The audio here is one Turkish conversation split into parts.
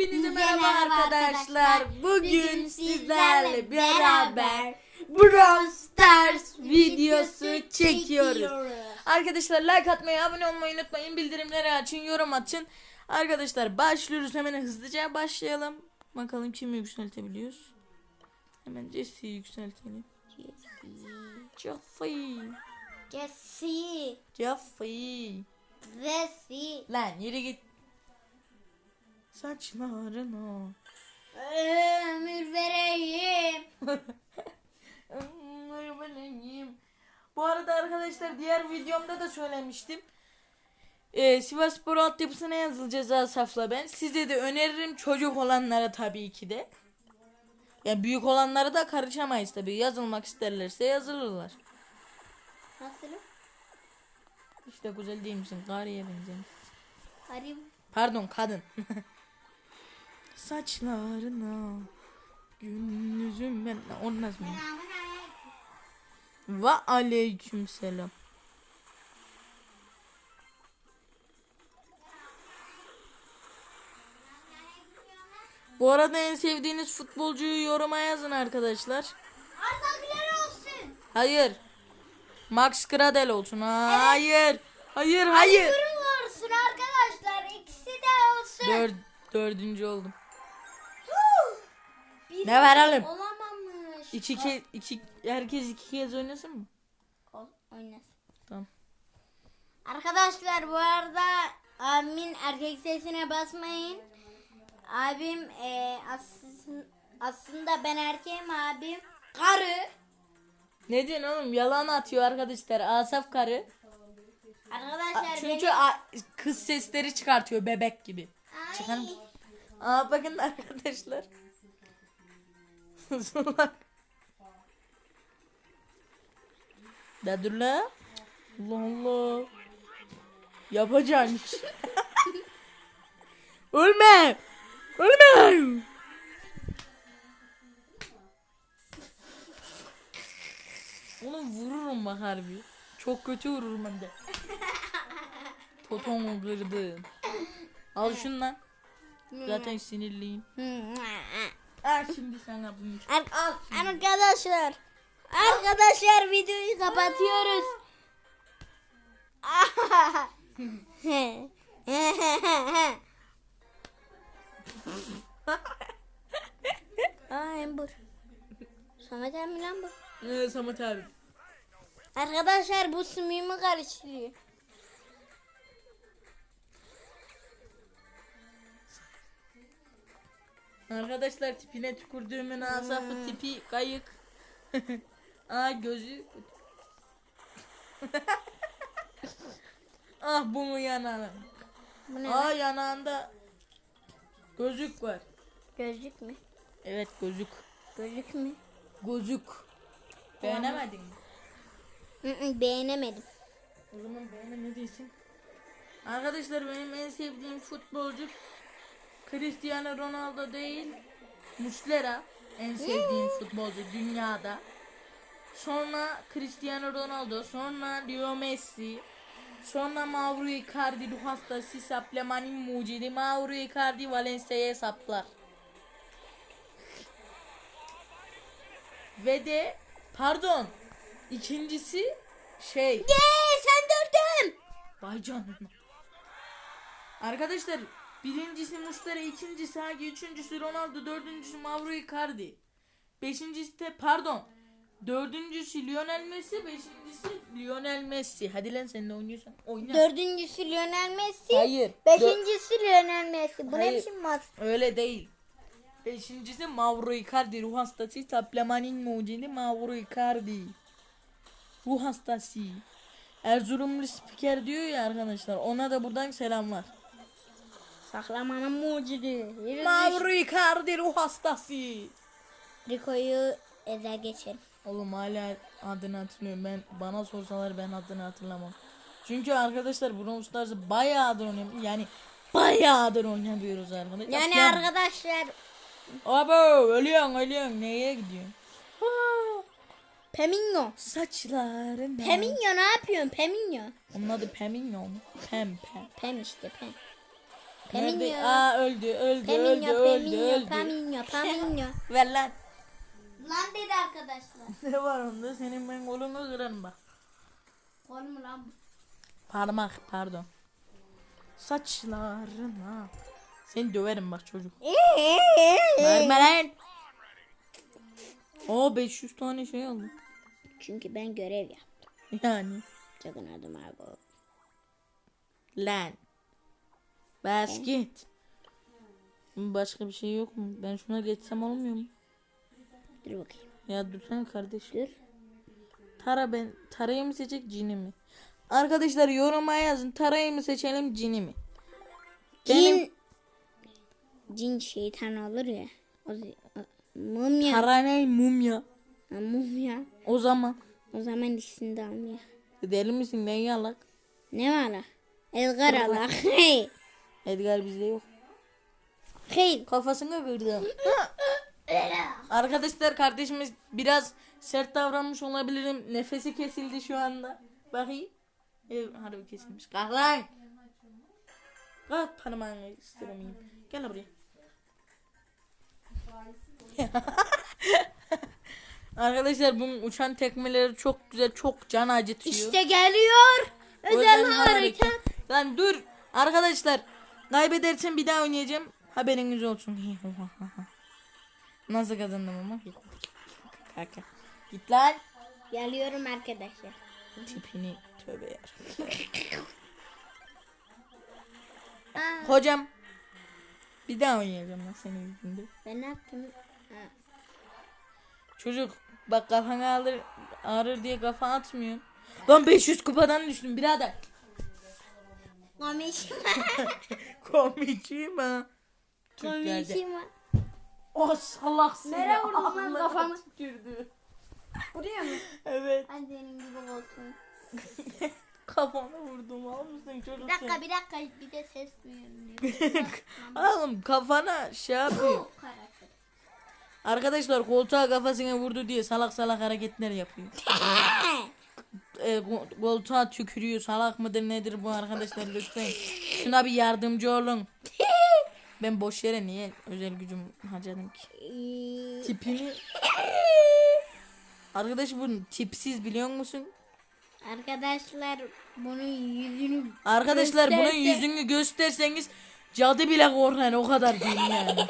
Hepinize Merhaba merhaba arkadaşlar. arkadaşlar. Bugün Bugün sizlerle beraber Brawl Stars videosu çekiyoruz. çekiyoruz. Arkadaşlar like atmayı, abone olmayı unutmayın. Bildirimleri açın, yorum atın. Arkadaşlar başlıyoruz. Hemen hızlıca başlayalım. Bakalım kimi yükseltebiliyoruz. Hemen Jesse'yi yükseltelim. Jeffy. Jesse. Jeffy. Jesse. Lan yürü git. Saçlarına. Ömür vereyim. Merhabalayım. Bu arada arkadaşlar diğer videomda da söylemiştim. Ee, Sivas Spor altyapısına yazılacağız Asaf'la ben. Size de öneririm çocuk olanlara tabii ki de. Ya büyük olanlara da karışamayız tabii. Yazılmak isterlerse yazılırlar. Nasılım? İşte güzel değil misin? Gariye benziyorsun. Arayayım. Pardon kadın. Saçlarına gün yüzüm ben olmaz mı? Ve aleyküm selam. Bu arada en sevdiğiniz futbolcuyu yoruma yazın arkadaşlar. Arda Güler olsun. Hayır. Max Gradel olsun. Hayır. Hayır, hayır. Yorum olsun arkadaşlar. İkisi de olsun. Dör, dördüncü oldum. Ne verelim? Olamamış. İki kez, iki, herkes iki kez oynasın mı? Ol, oynasın. Tamam. Arkadaşlar bu arada abimin erkek sesine basmayın. Abim e, aslında, aslında ben erkeğim abim karı. Ne diyorsun oğlum? Yalan atıyor arkadaşlar. Asaf karı. Arkadaşlar Çünkü benim- kız sesleri çıkartıyor bebek gibi. Ay, Çıkar mı? Aa bakın arkadaşlar. Da dur la. Allah Allah. Yapacağın iş. Ölme. Ölme. Oğlum vururum bak harbi. Çok kötü vururum hem de. Totomu kırdın. Al şunu lan. Zaten sinirliyim. Al şimdi sana bunu. Ar- arkadaşlar arkadaşlar videoyu kapatıyoruz. Aa Embur. Samet mi lan bu? Ee, Samet abi. Arkadaşlar bu sümüğümü karıştırıyor. Arkadaşlar tipine tükürdüğümün asafı tipi kayık. Aa gözü. ah bu mu yanağım? Bu ne? Aa yanağında gözük var. Gözlük mü? Evet gözük. Gözlük mü? Gözük. Beğenemedin mi? Hı hı, beğenemedim. O zaman beğenemediysin. Arkadaşlar benim en sevdiğim futbolcu Cristiano Ronaldo değil. Muslera en sevdiğim futbolcu dünyada. Sonra Cristiano Ronaldo, sonra Leo Messi, sonra Mauro Icardi ruh hastası mucidi Mauro Icardi Valencia'ya saplar. Ve de pardon ikincisi şey Yeee sen dördüm. Vay canına. Arkadaşlar birincisi Muslera, ikincisi Hagi, üçüncüsü Ronaldo, dördüncüsü Mauro Icardi. Beşincisi de pardon. Dördüncüsü Lionel Messi, beşincisi Lionel Messi. Hadi lan sen de oynuyorsan oyna. Dördüncüsü Lionel Messi. Hayır. Beşincisi Lionel Messi. Bu ne Hayır. biçim mas? Öyle değil. Beşincisi Mauro Icardi ruh hastası taplamanin mucidi Mauro Icardi. Ruh hastası. Erzurumlu spiker diyor ya arkadaşlar ona da buradan selamlar. Saklamanın mucidi. Mauro Icardi ruh hastası. Rico'yu eze geçelim. Oğlum hala adını hatırlıyorum ben bana sorsalar ben adını hatırlamam. Çünkü arkadaşlar Brawl Stars'ı bayağıdır oynuyorum. Yani bayağıdır oynamıyoruz arkadaşlar. Yani Ya- arkadaşlar Abo ölüyorsun ölüyorsun neye gidiyorsun? Peminyo. Saçlarım Peminyo ne yapıyorsun? Peminyo. Onun adı Peminyo mu? Pem pem. Pem işte pem. Nerede? Peminyo. Aa öldü öldü öldü Peminyo, öldü peminyo, öldü. peminyo, peminyo. Ver lan. Lan dedi arkadaşlar. Ne var onda? Senin ben kolunu kırarım bak. Kol mu lan? Parmak pardon. Saçlarına. Seni döverim bak çocuk. Verme lan. Oo 500 tane şey aldım. Çünkü ben görev yaptım. Yani. Sakın adım Argo. Lan. Basket. Başka bir şey yok mu? Ben şuna geçsem olmuyor mu? Dur bakayım. Ya dursana kardeş. Dur. Tara ben Tara'yı mı seçecek Cini mi? Arkadaşlar yoruma yazın. Tara'yı mı seçelim Cini mi? Benim Cin. Cin şeytan olur ya. O, o, mumya. Tara ne mumya. Ha, mumya. O zaman. O zaman ikisini de almıyor. Deli misin ne yalak? Ne var Allah. Hey. Edgar bizde yok. Hey. Kafasını kırdı. Arkadaşlar kardeşimiz biraz sert davranmış olabilirim. Nefesi kesildi şu anda. Bakayım. Evet, harbi kesilmiş. Kalk lan. Kalk parmağını ısıramayayım. Gel buraya. Arkadaşlar bunun uçan tekmeleri çok güzel, çok can acıtıyor. İşte geliyor. Özel hareket. Lan dur. Arkadaşlar kaybedersen bir daha oynayacağım. Haberiniz olsun. Nasıl kazandım ama? Kaka. Git lan. Geliyorum arkadaşlar. Tipini tövbe. Aa, Hocam. Bir daha oynayacağım lan senin yüzünde. ben ne yaptım? Ha. Çocuk bak kafanı alır ağrır diye kafa atmıyor. Lan 500 kupadan düştüm birader. Türklerde. Komik mi? O salak seni. Nereye vurdun lan kafamı? tükürdü. Buraya mı? Evet. Ben senin gibi olsun. Kafana vurdum almışsın çocuk. Bir dakika bir dakika bir de ses duyuyorum. Oğlum kafana şey yapıyor. Arkadaşlar koltuğa kafasına vurdu diye salak salak hareketler yapıyor. E, ko- koltuğa tükürüyor. Salak mıdır nedir bu arkadaşlar lütfen. Şuna bir yardımcı olun. Ben boş yere niye özel gücüm harcadım ki? Tipini... Arkadaş bu tipsiz biliyor musun? Arkadaşlar bunun yüzünü Arkadaşlar bunun Gösterse- yüzünü gösterseniz cadı bile korkar o kadar değil yani.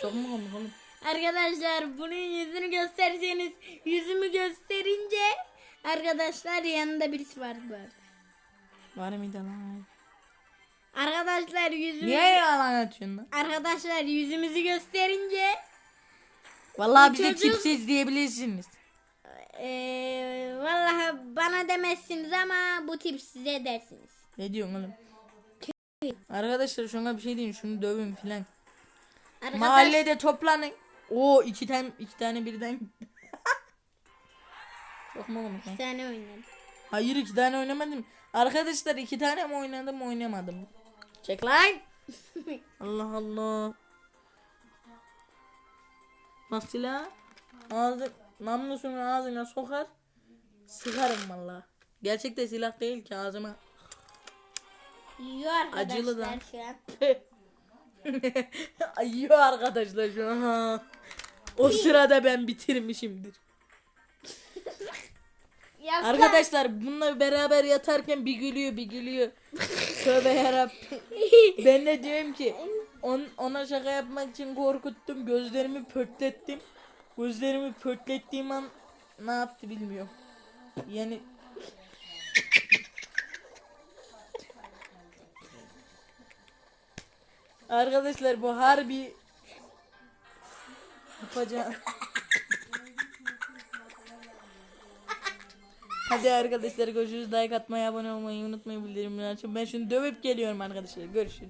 Çok mu komik oğlum? Arkadaşlar bunun yüzünü gösterseniz yüzümü gösterince arkadaşlar yanında birisi var bu arada. Var mıydı lan? Arkadaşlar yüzümü Niye yalan atıyorsun lan? arkadaşlar yüzümüzü gösterince Vallahi bize çocuk- tipsiz diyebilirsiniz. eee vallahi bana demezsiniz ama bu tip size dersiniz. Ne diyorsun oğlum? Arkadaşlar şuna bir şey deyin şunu dövün filan. Arkadaş, Mahallede toplanın. Oo iki tane iki tane birden. Çok mu bir tane oynadım. Hayır iki tane oynamadım. Arkadaşlar iki tane mi oynadım oynamadım. Çek lan. Allah Allah. Bak silah. Ağzı, namlusunu ağzına sokar. Sıkarım valla. Gerçekten silah değil ki ağzıma. Yiyor arkadaşlar Acılı da. şu an. Yiyor arkadaşlar şu an. O sırada ben bitirmişimdir. Ya Arkadaşlar bununla beraber yatarken bir gülüyor bir gülüyor. Tövbe yarabbim. Ben de diyorum ki on, ona şaka yapmak için korkuttum. Gözlerimi pörtlettim. Gözlerimi pörtlettiğim an ne yaptı bilmiyorum. Yani Arkadaşlar bu harbi yapacağım. Hadi arkadaşlar görüşürüz. Like atmayı, abone olmayı unutmayın bildirimleri açın. Ben şimdi dövüp geliyorum arkadaşlar. Görüşürüz.